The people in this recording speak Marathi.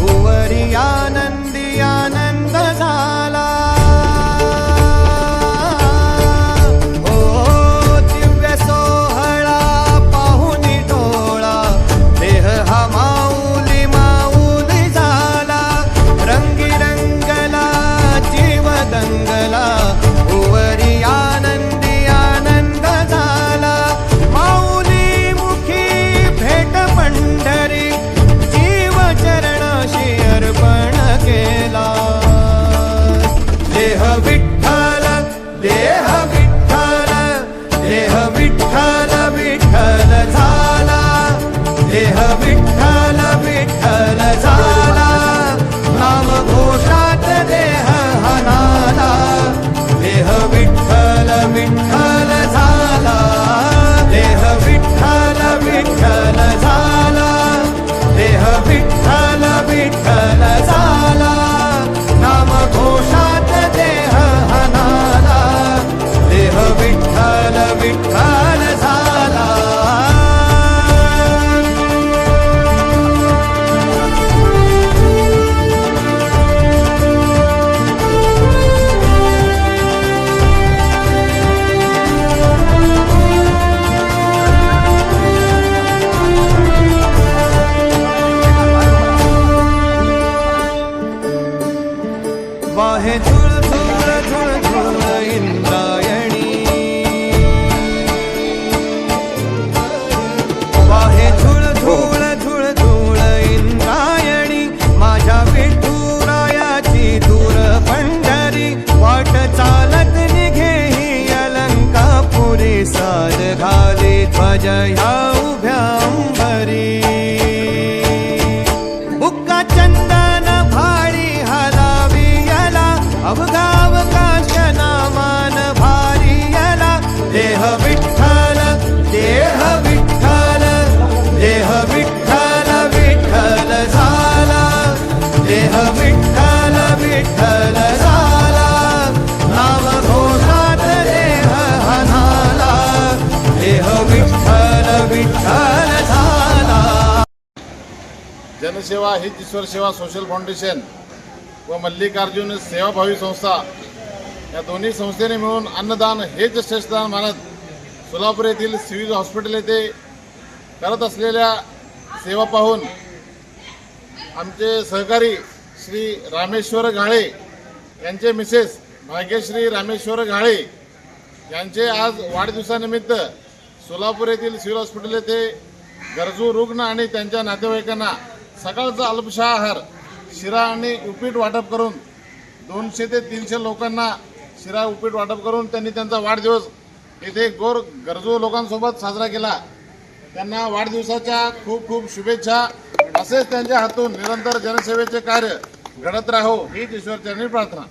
भुवरिया Derrama. आहे झुल झुल झुल झुल इंद्रायणी. वाहे झुल झुल झुल झुल इंद्रायणी. माझ्या विठुरायाची दूर पंढरी. वाट चालत निघे ही अलंकापुरी. सार घाली ध्वज या जनसेवा हित ईश्वर सेवा सोशल फाउंडेशन व मल्लिकार्जुन सेवाभावी संस्था. या दोन्ही संस्थेने मिळून अन्नदान हेच श्रेष्ठदान मानत सोलापूर येथील सिव्हिल हॉस्पिटल येथे करत असलेल्या सेवा पाहून आमचे सहकारी श्री रामेश्वर घाळे यांचे मिसेस भाग्यश्री रामेश्वर घाळे यांचे आज वाढदिवसानिमित्त सोलापूर येथील सिव्हिल हॉस्पिटल येथे गरजू रुग्ण आणि त्यांच्या नातेवाईकांना सकाळचा अल्पशा आहार शिरा आणि उपीट वाटप करून दोनशे ते तीनशे लोकांना शिरा उपीट वाटप करून त्यांनी त्यांचा वाढदिवस येथे गोर गरजू लोकांसोबत साजरा केला. त्यांना वाढदिवसाच्या खूप खूप शुभेच्छा. असेच त्यांच्या हातून निरंतर जनसेवेचे कार्य घडत राहो हीच ईश्वरचरणी प्रार्थना.